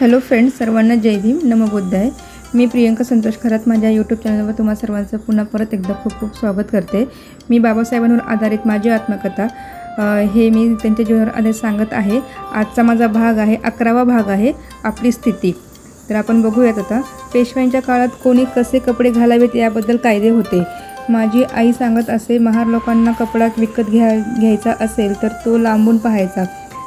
Hello friends सर्वांना जय भीम. नमबुद्ध आहे. मी प्रियंका संतोष खरात. माझ्या यूट्यूब चॅनलवर तुम्हा सर्वांचं पुन्हा परत एकदा खूप खूप स्वागत करते. मी बाबासाहेबांवर आधारित माझी आत्मकथा हे मी त्यांच्या जीवनावर आधारित सांगत आहे. आजचा माझा भाग आहे अकरावा भाग आहे आपली स्थिती. तर आपण बघूयात आता पेशव्यांच्या काळात कोणी कसे कपडे घालावेत याबद्दल कायदे होते. माझी आई सांगत असे महार लोकांना कपडा विकत घ्या घ्यायचा असेल तर तो लांबून पाहायचा.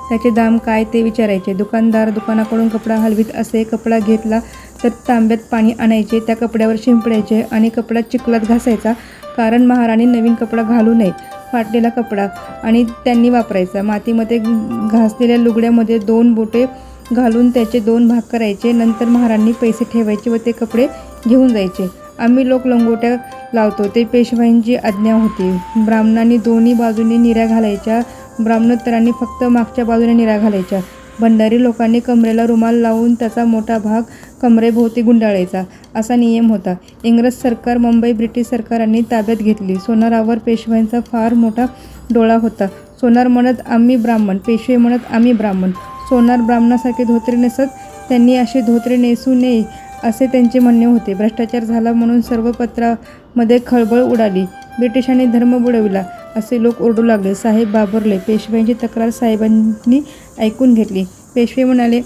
त्याचे दाम काय ते विचारायचे. दुकानदार दुकानाकडून कपडा हलवीत असे कपडा घेतला तर तांब्यात पाणी आणायचे त्या कपड्यावर शिंपडायचे आणि कपडा चिखलात घासायचा. कारण महाराणी नवीन कपडा घालू नये फाटलेला कपडा. आणि त्यांनी वापरायचा. मातीमध्ये घासलेल्या लुगड्यामध्ये दोन बोटे घालून त्याचे दोन भाग करायचे. नंतर महाराणी पैसे ठेवायचे व ते कपडे घेऊन जायचे. आम्ही लोक लंगोट्या लावतो. ते पेशवाईंची आज्ञा होती. ब्राह्मणांनी दोन्ही बाजूने निऱ्या घालायच्या. ब्राह्मणोत्तरांनी फक्त मागच्या बाजूने निरा घालायच्या. भंडारी लोकांनी कमरेला रुमाल लावून त्याचा मोठा भाग कमरेभोवती गुंडाळायचा. असा नियम होता. इंग्रज सरकार मुंबई ब्रिटिश सरकारांनी ताब्यात घेतली. सोनारावर पेशव्यांचा फार मोठा डोळा होता. सोनार म्हणत आम्ही ब्राह्मण. पेशवे म्हणत आम्ही ब्राह्मण. सोनार ब्राह्मणासारखे धोत्रे नेसत त्यांनी असे धोत्रे नेसू नये असे त्यांचे म्हणणे होते. भ्रष्टाचार झाला म्हणून सर्व पत्रा मध्ये खळबळ उडाली. ब्रिटिशांनी धर्म बुडविला असे लोक ओरडू लागले. साहेब बाबरले पेशव्यांची तक्रार साहेबांनी ऐकून घेतली. पेशवे म्हणाले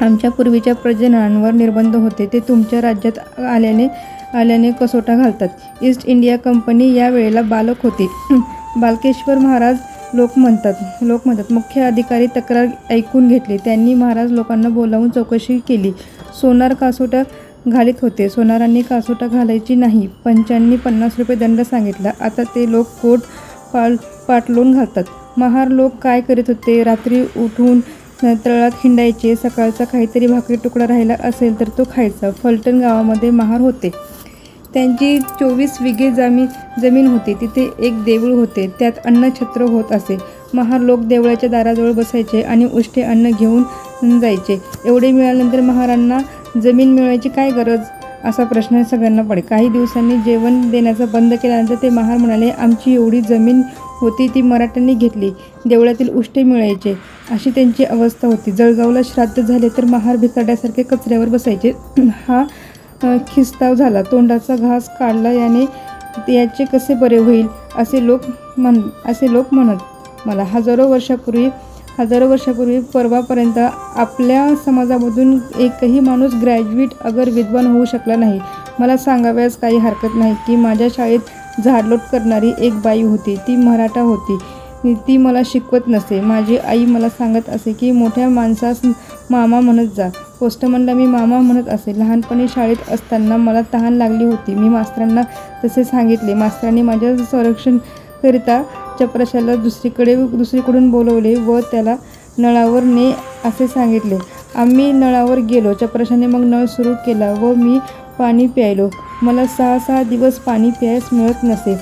आमच्या पूर्वीच्या प्रजनांवर निर्बंध होते. ते तुमच्या राज्यात आल्याने आल्याने कसोटा घालतात. ईस्ट इंडिया कंपनी या वेळेला बालक होती. बालकेश्वर महाराज लोक म्हणतात लोक म्हणतात मुख्य अधिकारी तक्रार ऐकून घेतली. त्यांनी महाराज लोकांना बोलावून चौकशी केली. सोनार कासोटा घालीत होते. सोनारांनी कासोटा घालायची नाही. पंचांनी पन्नास रुपये दंड सांगितला. आता ते लोक कोट पाल पाटलून घालतात. महार लोक काय करीत होते? रात्री उठून तळात हिंडायचे. सकाळचा काहीतरी भाकरी तुकडा राहिला असेल तर तो खायचा. फलटण गावामध्ये महार होते. त्यांची चोवीस विघे जामी जमीन होती. तिथे एक देऊळ होते. त्यात अन्नछत्र होत असे. महार लोक देवळाच्या दाराजवळ बसायचे आणि उष्टे अन्न घेऊन जायचे. एवढे मिळाल्यानंतर महारांना जमीन मिळवायची काय गरज? असा प्रश्न सगळ्यांना पडे. काही दिवसांनी जेवण देण्याचं बंद केल्यानंतर ते महार म्हणाले आमची एवढी जमीन होती ती मराठ्यांनी घेतली. देवळातील उष्टे मिळायचे. अशी त्यांची अवस्था होती. जळगावला श्राद्ध झाले तर महार भितरड्यासारखे कचऱ्यावर बसायचे. हा खिस्ताव झाला. तोंडाचा घास काढला याने याचे कसे बरे होईल? असे लोक म्हण असे लोक म्हणत मला हजारो वर्षापूर्वी हजारो वर्षापूर्वी परवापर्यंत आपल्या समाजामधून एकही माणूस ग्रॅज्युएट अगर विद्वान होऊ शकला नाही. मला सांगाव्यास काही हरकत नाही की माझ्या शाळेत झाडलोट करणारी एक बाई होती. ती मराठा होती. ती मला शिकवत नसे. माझी आई मला सांगत असे की मोठ्या माणसास मामा म्हणत जा. पोस्टमनला मी मामा म्हणत असे. लहानपणी शाळेत असताना मला तहान लागली होती. मी मास्तरांना तसे सांगितले. मास्तरांनी माझ्या संरक्षणकरिता चपराशाला दुसरीकडे दुसरीकडून बोलवले व त्याला नळावर ने असे सांगितले आम्ही नळावर गेलो. चपराशाने मग नळ सुरू केला व मी पाणी प्यायलो. मला सहा सहा दिवस पाणी प्यायस मिळत नसे.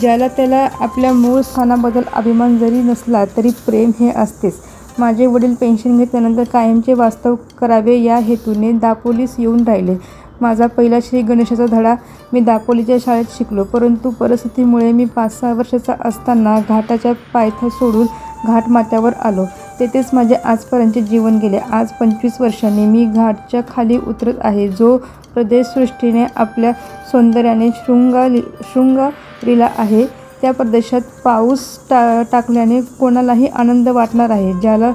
ज्याला त्याला आपल्या मूळ स्थानाबद्दल अभिमान जरी नसला तरी प्रेम हे असतेच. माझे वडील पेन्शन घेतल्यानंतर कायमचे वास्तव करावे या हेतूने दापोलीस येऊन राहिले. माझा पहिला श्री गणेशाचा धडा मी दापोलीच्या शाळेत शिकलो परंतु परिस्थितीमुळे मी पाच सहा वर्षाचा असताना घाटाच्या पायथा सोडून घाटमाथ्यावर आलो. तेथेच माझे आजपर्यंतचे जीवन गेले. आज पंचवीस वर्षांनी मी घाटच्या खाली उतरत आहे. जो प्रदेश सृष्टीने आपल्या सौंदर्याने शृंगाली शृंगारिला आहे त्या प्रदेशात पाऊस टा टाकल्याने कोणालाही आनंद वाटणार आहे. ज्याला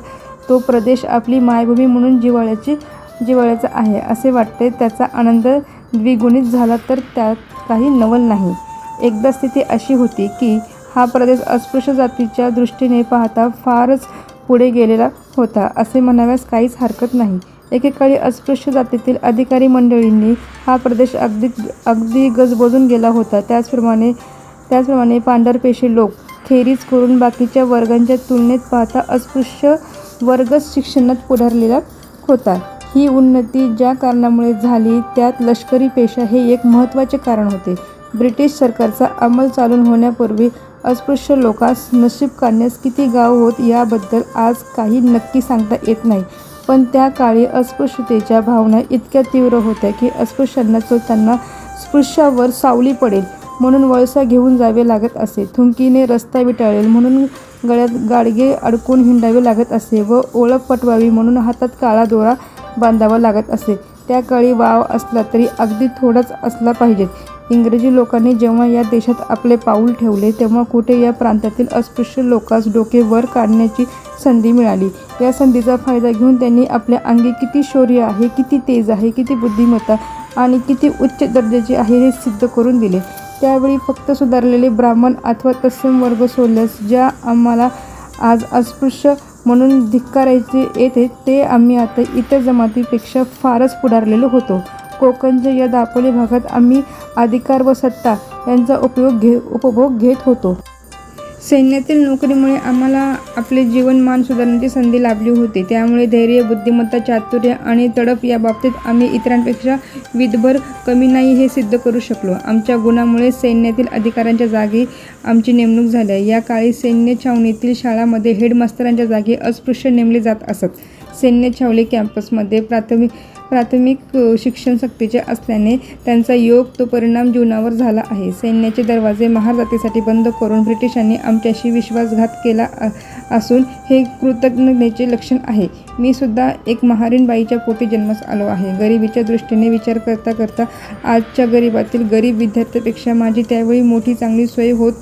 तो प्रदेश आपली मायभूमी म्हणून जिवाळ्याची जिवाळ्याचा आहे असे वाटते त्याचा आनंद द्विगुणित झाला तर त्यात काही नवल नाही. एकदा स्थिती अशी होती की हा प्रदेश अस्पृश्य जातीच्या दृष्टीने पाहता फारच पुढे गेलेला होता असे म्हणाव्यास काहीच हरकत नाही. एकेकाळी अस्पृश्य जातीतील अधिकारी मंडळींनी हा प्रदेश अगदी अगदी गजबजून गेला होता. त्याचप्रमाणे त्याचप्रमाणे पांढरपेशी लोक खेरीज करून बाकीच्या वर्गांच्या तुलनेत पाहता अस्पृश्य वर्गच शिक्षणात पुढारलेला होता. ही उन्नती ज्या कारणामुळे झाली त्यात लष्करी पेशा हे एक महत्त्वाचे कारण होते. ब्रिटिश सरकारचा अंमल चालून होण्यापूर्वी अस्पृश्य लोकांस नशीब काढण्यास किती गाव होत याबद्दल आज काही नक्की सांगता येत नाही. पण त्या काळी अस्पृश्यतेच्या भावना इतक्या तीव्र होत्या की अस्पृश्यांना त्यांना स्पृश्यावर सावली पडेल म्हणून वळसा घेऊन जावे लागत असे. थुंकीने रस्ता विटाळेल म्हणून गळ्यात गाडगे अडकून हिंडावे लागत असे व ओळख पटवावी म्हणून हातात काळा दोरा बांधावा लागत असे. त्या काळी वाव असला तरी अगदी थोडाच असला पाहिजेत इंग्रजी लोकांनी जेव्हा या देशात आपले पाऊल ठेवले तेव्हा कुठे या प्रांतातील अस्पृश्य लोकांस डोके वर काढण्याची संधी मिळाली. या संधीचा फायदा घेऊन त्यांनी आपल्या अंगी किती शौर्य आहे किती तेज आहे किती बुद्धिमत्ता आणि किती उच्च दर्जाचे आहे हे सिद्ध करून दिले. त्यावेळी फक्त सुधारलेले ब्राह्मण अथवा तत्सम वर्ग सोडल्यास ज्या आम्हाला आज अस्पृश्य म्हणून धिक्कारायचे येते ते आम्ही आता इतर जमातीपेक्षा फारच पुढारलेलो होतो. कोकणच्या या दापोली भागात आम्ही अधिकार व सत्ता यांचा उपयोग घे उपभोग घेत होतो. सैन्यातील नोकरीमुळे आम्हाला आपले जीवनमान सुधारण्याची संधी लाभली होती. त्यामुळे धैर्य बुद्धिमत्ता चातुर्य आणि तडप या बाबतीत आम्ही इतरांपेक्षा विधभर कमी नाही हे सिद्ध करू शकलो. आमच्या गुणामुळे सैन्यातील अधिकाऱ्यांच्या जागी आमची नेमणूक झाल्या या काळी सैन्य छावणीतील शाळांमध्ये हेडमास्तरांच्या जागी अस्पृश्य नेमले जात असत. सैन्य छावले कॅम्पसमध्ये प्राथमिक प्राथमिक शिक्षण सक्तीचे असल्याने त्यांचा योग तो परिणाम जीवनावर झाला आहे. सैन्याचे दरवाजे महार जातीसाठी बंद करून ब्रिटिशांनी आमच्याशी विश्वासघात केला असून हे कृतज्ञतेचे लक्षण आहे. मी सुद्धा एक महारीण बाईच्या पोटी जन्मास आलो आहे. गरिबीच्या दृष्टीने विचार करता करता आजच्या गरिबातील गरीब विद्यार्थ्यापेक्षा माझी त्यावेळी मोठी चांगली सोय होत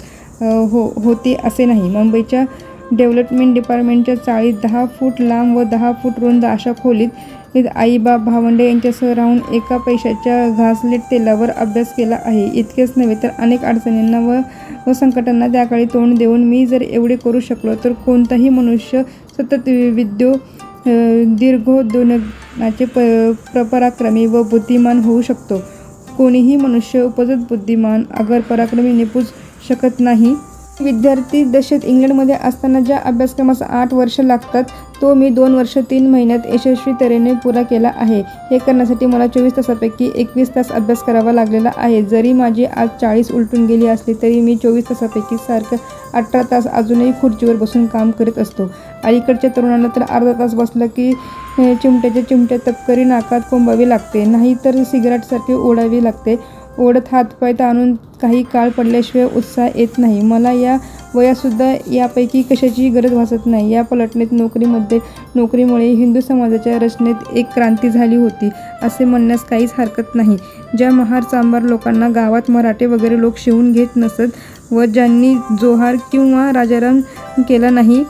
हो होती असे नाही. मुंबईच्या डेव्हलपमेंट डिपार्टमेंटच्या चाळीत दहा फूट लांब व दहा फूट रुंद अशा खोलीत इथं आईबाप भावंडे यांच्यासह राहून एका पैशाच्या घासलेट तेलावर अभ्यास केला आहे. इतकेच नव्हे तर अनेक अडचणींना व व संकटांना त्याकाळी तोंड देऊन मी जर एवढे करू शकलो तर कोणताही मनुष्य सतत विद्यो दीर्घोद्योनाचे प प्रपराक्रमी व बुद्धिमान होऊ शकतो. कोणीही मनुष्य उपजत बुद्धिमान अगर पराक्रमी निपूज शकत नाही विद्यार्थी दशेत इंग्लंडमध्ये असताना ज्या अभ्यासक्रमास आठ वर्ष लागतात तो मी दोन वर्ष तीन महिन्यात यशस्वी तऱ्हेने पुरा केला आहे. हे करण्यासाठी मला चोवीस तासापैकी एकवीस तास अभ्यास करावा लागलेला आहे. जरी माझी आज चाळीस उलटून गेली असली तरी मी चोवीस तासापैकी सारखं अठरा तास अजूनही खुर्चीवर बसून काम करीत असतो. अलीकडच्या तरुणांना तर अर्धा तास बसलं की चिमट्याच्या चिमट्या तपकरी नाकात कोंबावी लागते. नाही तर सिगारेटसारखे ओढावी लागते. ओढत हातपाय ताणून काही काळ पडल्याशिवाय उत्साह येत नाही. मला या वयातसुद्धा यापैकी कशाचीही गरज भासत नाही. या पलटणीत नोकरीमध्ये नोकरीमुळे हिंदू समाजाच्या रचनेत एक क्रांती झाली होती असे म्हणण्यास काहीच हरकत नाही. ज्या महार चांभार लोकांना गावात मराठे वगैरे लोक शिवून घेत नसत व ज्यांनी जोहार किंवा राजाराम केला नाही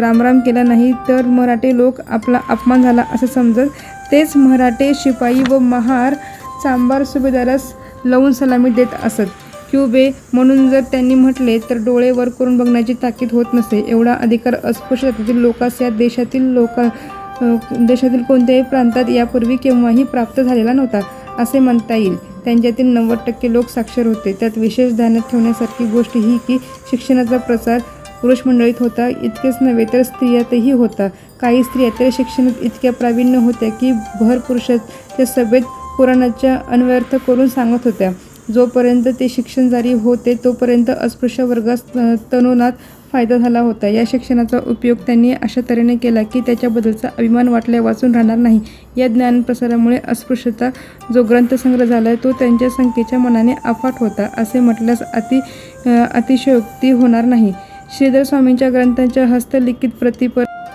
रामराम केला नाही तर मराठे लोक आपला अपमान झाला असं समजत तेच मराठे शिपाई व महार चांभार सुभेदारास लावून सलामी देत असत. क्युबे म्हणून जर त्यांनी म्हटले तर डोळे वर करून बघण्याची ताकीद होत नसे एवढा अधिकार अस्पृश्य जातीतील लोकांस या देशातील लोका देशातील कोणत्याही प्रांतात यापूर्वी केव्हाही प्राप्त झालेला नव्हता असे म्हणता येईल. त्यांच्यातील नव्वद टक्के लोक साक्षर होते. त्यात विशेष ध्यानात ठेवण्यासारखी गोष्ट ही की शिक्षणाचा प्रसार पुरुष मंडळीत होता इतकेच नव्हे तर स्त्रियातही होता. काही स्त्रिया तर शिक्षणात इतक्या प्रावीण्य होत्या की भर पुरुषाच्या सभेत पुराणाच्या अन्वयर्थ करून सांगत होत्या. जोपर्यंत ते शिक्षण जारी होते तोपर्यंत अस्पृश्य वर्गास तनुनात फायदा झाला होता. या शिक्षणाचा उपयोग त्यांनी अशा तऱ्हेने केला की त्याच्याबद्दलचा अभिमान वाटल्या वाचून राहणार नाही. या ज्ञानप्रसारामुळे अस्पृश्यता जो ग्रंथसंग्रह झाला आहे तो त्यांच्या संख्येच्या मनाने अफाट होता असे म्हटल्यास अति अतिशयोक्ती होणार नाही. श्रीधर स्वामींच्या ग्रंथांच्या हस्तलिखित प्रति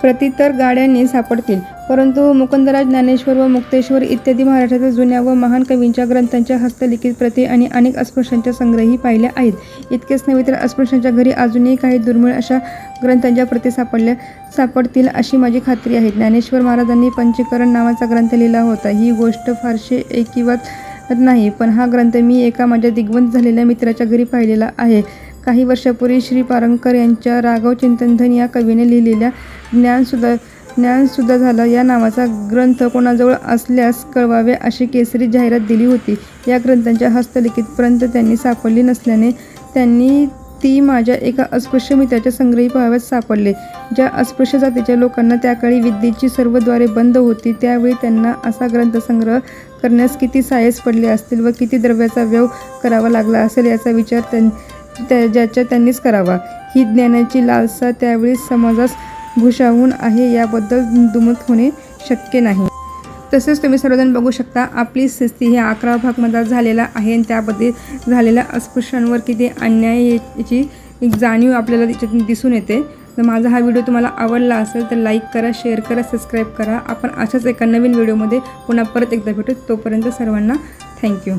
प्रतितर गाड्यांनी सापडतील. परंतु मुकुंदराज ज्ञानेश्वर व मुक्तेश्वर इत्यादी महाराष्ट्रातील जुन्या व महान कवींच्या ग्रंथांच्या हस्तलिखित प्रती आणि अनेक अस्पृश्यांच्या संग्रही पाहिल्या आहेत. इतकेच नव्हे तर अस्पृश्यांच्या घरी अजूनही काही दुर्मिळ अशा ग्रंथांच्या प्रती सापडल्या सापडतील अशी माझी खात्री आहे. ज्ञानेश्वर महाराजांनी पंचीकरण नावाचा ग्रंथ लिहिला होता. ही गोष्ट फारशी ऐकिवात नाही पण हा ग्रंथ मी एका माझ्या दिग्वंत झालेल्या मित्राच्या घरी पाहिलेला आहे. काही वर्षापूर्वी श्री पारंकर यांच्या राघव चिंतनधन या कवीने लिहिलेल्या ज्ञानसुद्धा ज्ञानसुद्धा झाला. या नावाचा ग्रंथ कोणाजवळ असल्यास कळवावे अशी केसरी जाहिरात दिली होती. या ग्रंथांच्या हस्तलिखितपर्यंत त्यांनी सापडली नसल्याने त्यांनी ती माझ्या एका अस्पृश्य मित्राच्या संग्रही पाहाव्यात सापडले. ज्या अस्पृश्य जातीच्या लोकांना त्या काळी विद्येची सर्वद्वारे बंद होती त्यावेळी त्यांना असा ग्रंथसंग्रह करण्यास किती सायस पडले असतील व किती द्रव्याचा व्यव करावा लागला असेल याचा विचार त्यां त्या ज्याच्या त्यांनीच करावा. ही ज्ञानाची लालसा त्यावेळी समाजास भूषावून आहे याबद्दल दुमत होणे शक्य नाही. तसेच तुम्ही सर्वजण बघू शकता आपली स्थिती ही अकरा भागमध्ये झालेला आहे आणि त्यामध्ये झालेल्या अस्पृश्यांवर किती अन्याय याची एक जाणीव आपल्याला त्याच्यातून दिसून येते. तर माझा हा व्हिडिओ तुम्हाला आवडला असेल तर लाईक करा शेअर करा सबस्क्राईब करा. आपण अशाच एका नवीन व्हिडिओमध्ये पुन्हा परत एकदा भेटू. तोपर्यंत सर्वांना थँक्यू.